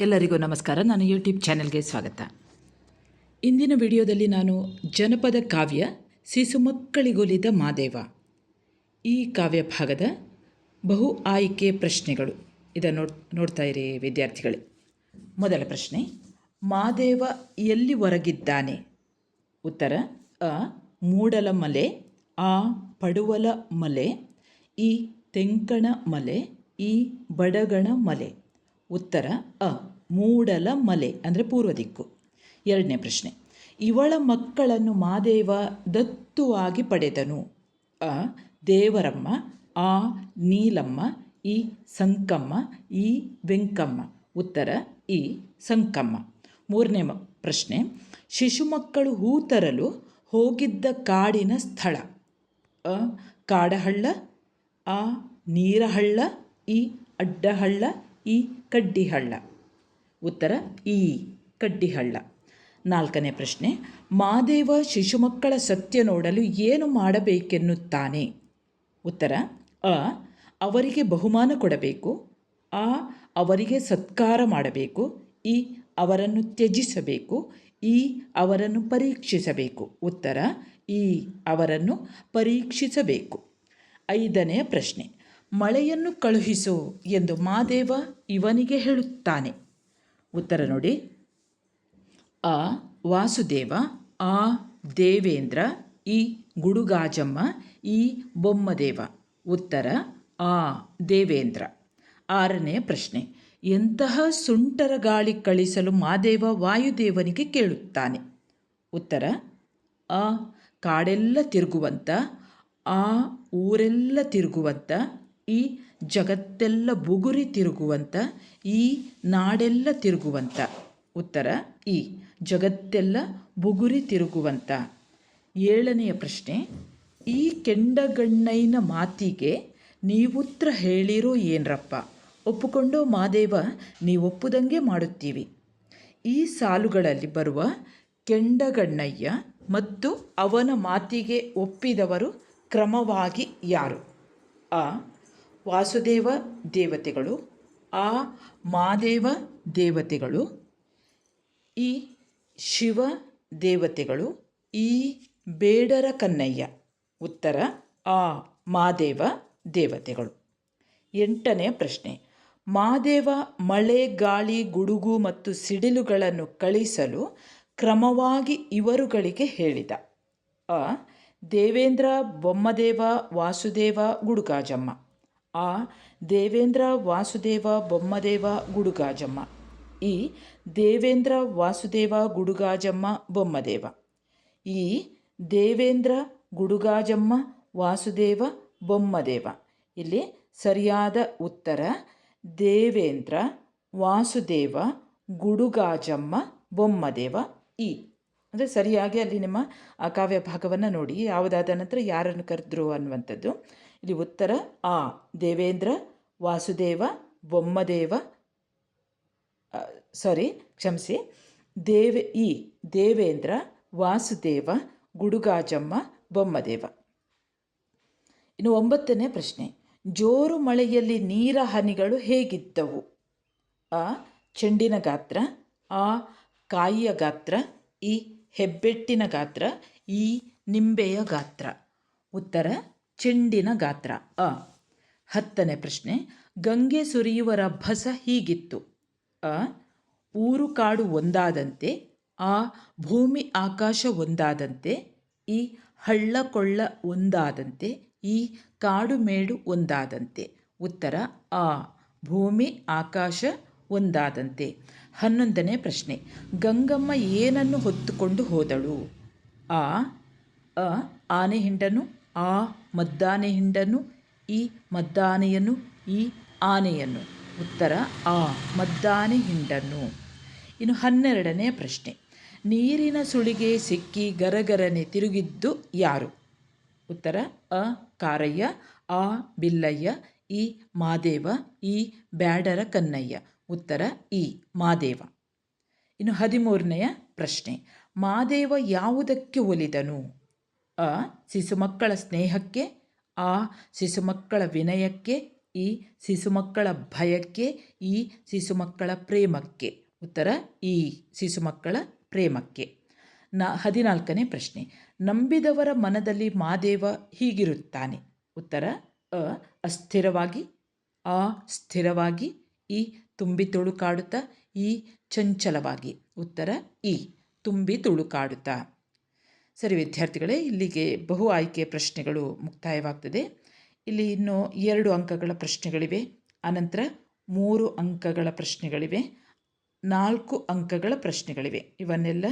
ಎಲ್ಲರಿಗೂ ನಮಸ್ಕಾರ. ನಾನು ಯೂಟ್ಯೂಬ್ ಚಾನೆಲ್ಗೆ ಸ್ವಾಗತ. ಇಂದಿನ ವಿಡಿಯೋದಲ್ಲಿ ನಾನು ಜನಪದ ಕಾವ್ಯ ಸಿಸುಮಕ್ಕಳಿಗೊಲಿದ ಮಾದೇವ. ಈ ಕಾವ್ಯ ಭಾಗದ ಬಹು ಆಯ್ಕೆ ಪ್ರಶ್ನೆಗಳು. ಇದನ್ನು ನೋಡ್, ನೋಡ್ತಾ ಇರಿ ವಿದ್ಯಾರ್ಥಿಗಳೇ. ಮೊದಲ ಪ್ರಶ್ನೆ, ಮಾದೇವ ಎಲ್ಲಿ ಹೊರಗಿದ್ದಾನೆ? ಉತ್ತರ, ಅ, ಮೂಡಲ ಮಲೆ, ಆ, ಪಡುವಲ ಮಲೆ ಈ ತೆಂಕಣ ಮಲೆ ಈ ಬಡಗಣ ಮಲೆ. ಉತ್ತರ, ಅ, ಮೂಡಲ ಮಲೆ, ಅಂದರೆ ಪೂರ್ವ ದಿಕ್ಕು. ಎರಡನೇ ಪ್ರಶ್ನೆ. ಇವಳ ಮಕ್ಕಳನ್ನು ಮಾದೇವ ದತ್ತುವಾಗಿ ಪಡೆದನು. ಅ, ದೇವರಮ್ಮ, ಆ, ನೀಲಮ್ಮ ಇ ಸಂಕಮ್ಮ, ಈ, ವೆಂಕಮ್ಮ. ಉತ್ತರ ಇ ಸಂಕಮ್ಮ. ಮೂರನೇ ಪ್ರಶ್ನೆ. ಶಿಶು ಮಕ್ಕಳು ಹೂ ತರಲು ಹೋಗಿದ್ದ ಕಾಡಿನ ಸ್ಥಳ. ಅ, ಕಾಡಹಳ್ಳ, ಆ, ನೀರಹಳ್ಳ ಇ ಅಡ್ಡಹಳ್ಳ, ಈ ಕಡ್ಡಿಹಳ್ಳ. ಉತ್ತರ, ಈ ಕಡ್ಡಿಹಳ್ಳ. ನಾಲ್ಕನೇ ಪ್ರಶ್ನೆ, ಮಾದೇವ ಶಿಶುಮಕ್ಕಳ ಸತ್ಯ ನೋಡಲು ಏನು ಮಾಡಬೇಕೆನ್ನುತ್ತಾನೆ? ಉತ್ತರ ಅ ಅವರಿಗೆ ಬಹುಮಾನ ಕೊಡಬೇಕು, ಆ, ಅವರಿಗೆ ಸತ್ಕಾರ ಮಾಡಬೇಕು, ಈ, ಅವರನ್ನು ತ್ಯಜಿಸಬೇಕು, ಈ, ಅವರನ್ನು ಪರೀಕ್ಷಿಸಬೇಕು. ಉತ್ತರ, ಈ, ಅವರನ್ನು ಪರೀಕ್ಷಿಸಬೇಕು. ಐದನೇ ಪ್ರಶ್ನೆ ಮಳೆಯನ್ನು ಕಳುಹಿಸು ಎಂದು ಮಾದೇವ ಇವನಿಗೆ ಹೇಳುತ್ತಾನೆ. ಉತ್ತರ ನೋಡಿ. ಆ ವಾಸುದೇವ, ಆ ದೇವೇಂದ್ರ, ಈ ಗುಡುಗಾಜಮ್ಮ, ಈ ಬೊಮ್ಮದೇವ. ಉತ್ತರ, ಆ ದೇವೇಂದ್ರ. ಆರನೇ ಪ್ರಶ್ನೆ. ಎಂತಹ ಸುಂಟರ ಗಾಳಿ ಕಳಿಸಲು ಮಾದೇವ ವಾಯುದೇವನಿಗೆ ಕೇಳುತ್ತಾನೆ. ಉತ್ತರ, ಆ ಕಾಡೆಲ್ಲ ತಿರುಗುವಂತ, ಆ ಊರೆಲ್ಲ ತಿರುಗುವಂತ ಈ ಜಗತ್ತೆಲ್ಲ ಬುಗುರಿ ತಿರುಗುವಂತ, ಈ ನಾಡೆಲ್ಲ ತಿರುಗುವಂತ. ಉತ್ತರ, ಈ ಜಗತ್ತೆಲ್ಲ ಬುಗುರಿ ತಿರುಗುವಂತ. ಏಳನೆಯ ಪ್ರಶ್ನೆ, ಈ ಕೆಂಡಗಣ್ಣೈನ ಮಾತಿಗೆ ನೀವುತ್ರ ಹೇಳಿರೋ ಏನ್ರಪ್ಪ? ಒಪ್ಪಿಕೊಂಡೋ ಮಾದೇವ ನೀವೊಪ್ಪುದಂಗೆ ಮಾಡುತ್ತೀವಿ. ಈ ಸಾಲುಗಳಲ್ಲಿ ಬರುವ ಕೆಂಡಗಣ್ಣಯ್ಯ ಮತ್ತು ಅವನ ಮಾತಿಗೆ ಒಪ್ಪಿದವರು ಕ್ರಮವಾಗಿ ಯಾರು? ಆ ವಾಸುದೇವ ದೇವತೆಗಳು, ಆ ಮಾದೇವ ದೇವತೆಗಳು, ಈ ಶಿವ ದೇವತೆಗಳು, ಈ ಬೇಡರ ಕನ್ನಯ್ಯ. ಉತ್ತರ, ಆ ಮಾದೇವ ದೇವತೆಗಳು. ಎಂಟನೇ ಪ್ರಶ್ನೆ. ಮಾದೇವ ಮಳೆ, ಗಾಳಿ, ಗುಡುಗು ಮತ್ತು ಸಿಡಿಲುಗಳನ್ನು ಕಳಿಸಲು ಕ್ರಮವಾಗಿ ಇವರುಗಳಿಗೆ ಹೇಳಿದ. ಅ. ದೇವೇಂದ್ರ, ಬೊಮ್ಮದೇವ, ವಾಸುದೇವ, ಗುಡುಗಾಜಮ್ಮ. ಆ ದೇವೇಂದ್ರ ವಾಸುದೇವ ಬೊಮ್ಮದೇವ ಗುಡುಗಾಜಮ್ಮ. ಈ ದೇವೇಂದ್ರ ವಾಸುದೇವ ಗುಡುಗಾಜಮ್ಮ ಬೊಮ್ಮದೇವ. ಈ ದೇವೇಂದ್ರ ಗುಡುಗಾಜಮ್ಮ ವಾಸುದೇವ ಬೊಮ್ಮದೇವ. ಇಲ್ಲಿ ಸರಿಯಾದ ಉತ್ತರ ದೇವೇಂದ್ರ ವಾಸುದೇವ ಗುಡುಗಾಜಮ್ಮ ಬೊಮ್ಮದೇವ ಈ. ಅಂದರೆ ಸರಿಯಾಗಿ ಅಲ್ಲಿ ನಿಮ್ಮ, ಆ ಕಾವ್ಯ ಭಾಗವನ್ನು ನೋಡಿ, ಯಾವುದಾದ ನಂತರ ಯಾರನ್ನು ಕರೆದ್ರು ಅನ್ನುವಂಥದ್ದು. ಇಲ್ಲಿ ಉತ್ತರ, ಆ, ದೇವೇಂದ್ರ, ವಾಸುದೇವ, ಬೊಮ್ಮದೇವ ಸಾರಿ ಕ್ಷಮಿಸಿ. ದೇವೆ, ಈ, ದೇವೇಂದ್ರ, ವಾಸುದೇವ, ಗುಡುಗಾಜಮ್ಮ, ಬೊಮ್ಮದೇವ. ಇನ್ನು ಒಂಬತ್ತನೇ ಪ್ರಶ್ನೆ. ಜೋರು ಮಳೆಯಲ್ಲಿ ನೀರ ಹನಿಗಳು ಹೇಗಿದ್ದವು? ಆ, ಚೆಂಡಿನ ಗಾತ್ರ, ಆ, ಕಾಯಿಯ ಗಾತ್ರ, ಈ ಹೆಬ್ಬೆಟ್ಟಿನ ಗಾತ್ರ, ಈ ನಿಂಬೆಯ ಗಾತ್ರ. ಉತ್ತರ, ಚೆಂಡಿನ ಗಾತ್ರ. ಅ. ಹತ್ತನೇ ಪ್ರಶ್ನೆ, ಗಂಗೆ ಸುರಿಯುವ ರಭಸ ಹೀಗಿತ್ತು. ಅ. ಊರು ಕಾಡು ಒಂದಾದಂತೆ, ಆ ಭೂಮಿ ಆಕಾಶ ಒಂದಾದಂತೆ, ಈ ಹಳ್ಳ ಕೊಳ್ಳ ಒಂದಾದಂತೆ, ಈ ಕಾಡು ಮೇಡು ಒಂದಾದಂತೆ. ಉತ್ತರ, ಆ ಭೂಮಿ ಆಕಾಶ ಒಂದಾದಂತೆ. ಹನ್ನೊಂದನೇ ಪ್ರಶ್ನೆ. ಗಂಗಮ್ಮ ಏನನ್ನು ಹೊತ್ತುಕೊಂಡು ಹೋದಳು? ಆ, ಅ, ಆನೆ ಹಿಂಡನು, ಆ, ಮದ್ದಾನೆ ಹಿಂಡನು, ಈ ಮದ್ದಾನೆಯನ್ನು ಈ ಆನೆಯನ್ನು ಉತ್ತರ, ಆ, ಮದ್ದಾನೆ ಹಿಂಡನ್ನು ಇನ್ನು ಹನ್ನೆರಡನೇ ಪ್ರಶ್ನೆ. ನೀರಿನ ಸುಳಿಗೆ ಸಿಕ್ಕಿ ಗರಗರನೆ ತಿರುಗಿದ್ದು ಯಾರು? ಉತ್ತರ, ಅ, ಕಾರಯ್ಯ, ಆ, ಬಿಲ್ಲಯ್ಯ, ಈ, ಮಾದೇವ, ಈ, ಬ್ಯಾಡರ ಕನ್ನಯ್ಯ. ಉತ್ತರ ಇ, ಮಾದೇವ. ಇನ್ನು ಹದಿಮೂರನೆಯ ಪ್ರಶ್ನೆ, ಮಾದೇವ ಯಾವುದಕ್ಕೆ ಒಲಿದನು? ಅ, ಶಿಶುಮಕ್ಕಳ ಸ್ನೇಹಕ್ಕೆ, ಆ, ಶಿಶುಮಕ್ಕಳ ವಿನಯಕ್ಕೆ ಈ ಶಿಶುಮಕ್ಕಳ ಭಯಕ್ಕೆ ಈ ಶಿಶುಮಕ್ಕಳ ಪ್ರೇಮಕ್ಕೆ. ಉತ್ತರ ಈ ಶಿಶುಮಕ್ಕಳ ಪ್ರೇಮಕ್ಕೆ. ನ, ಹದಿನಾಲ್ಕನೇ ಪ್ರಶ್ನೆ, ನಂಬಿದವರ ಮನದಲ್ಲಿ ಮಾದೇವ ಹೀಗಿರುತ್ತಾನೆ? ಉತ್ತರ ಅ, ಅಸ್ಥಿರವಾಗಿ, ಆ, ಸ್ಥಿರವಾಗಿ ಈ ತುಂಬಿ ತುಳುಕಾಡುತ್ತ ಈ ಚಂಚಲವಾಗಿ. ಉತ್ತರ ಇ ತುಂಬಿ ತುಳುಕಾಡುತ್ತಾ. ಸರಿ ವಿದ್ಯಾರ್ಥಿಗಳೇ, ಇಲ್ಲಿಗೆ ಬಹು ಆಯ್ಕೆ ಪ್ರಶ್ನೆಗಳು ಮುಕ್ತಾಯವಾಗ್ತದೆ. ಇಲ್ಲಿ ಇನ್ನು ಎರಡು ಅಂಕಗಳ ಪ್ರಶ್ನೆಗಳಿವೆ. ಅನಂತರ ಮೂರು ಅಂಕಗಳ ಪ್ರಶ್ನೆಗಳಿವೆ. ನಾಲ್ಕು ಅಂಕಗಳ ಪ್ರಶ್ನೆಗಳಿವೆ. ಇವನ್ನೆಲ್ಲ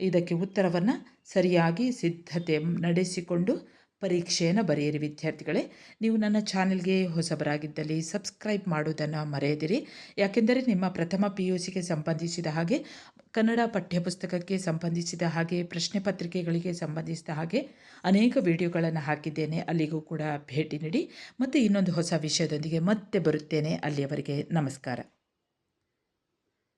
ಇದಕ್ಕೆ ಉತ್ತರವನ್ನು ಸರಿಯಾಗಿ ಸಿದ್ಧತೆ ನಡೆಸಿಕೊಂಡು ಪರೀಕ್ಷೆಯನ್ನು ಬರೆಯಿರಿ ವಿದ್ಯಾರ್ಥಿಗಳೇ. ನೀವು ನನ್ನ ಚಾನೆಲ್ಗೆ ಹೊಸಬರಾಗಿದ್ದಲ್ಲಿ ಸಬ್ಸ್ಕ್ರೈಬ್ ಮಾಡುವುದನ್ನು ಮರೆಯದಿರಿ. ಯಾಕೆಂದರೆ ನಿಮ್ಮ ಪ್ರಥಮ ಪಿ ಯು ಸಿಗೆ ಸಂಬಂಧಿಸಿದ ಹಾಗೆ, ಕನ್ನಡ ಪಠ್ಯಪುಸ್ತಕಕ್ಕೆ ಸಂಬಂಧಿಸಿದ ಹಾಗೆ, ಪ್ರಶ್ನೆ ಪತ್ರಿಕೆಗಳಿಗೆ ಸಂಬಂಧಿಸಿದ ಹಾಗೆ ಅನೇಕ ವಿಡಿಯೋಗಳನ್ನು ಹಾಕಿದ್ದೇನೆ. ಅಲ್ಲಿಗೂ ಕೂಡ ಭೇಟಿ ನೀಡಿ. ಮತ್ತು ಇನ್ನೊಂದು ಹೊಸ ವಿಷಯದೊಂದಿಗೆ ಮತ್ತೆ ಬರುತ್ತೇನೆ. ಅಲ್ಲಿಯವರೆಗೆ ನಮಸ್ಕಾರ.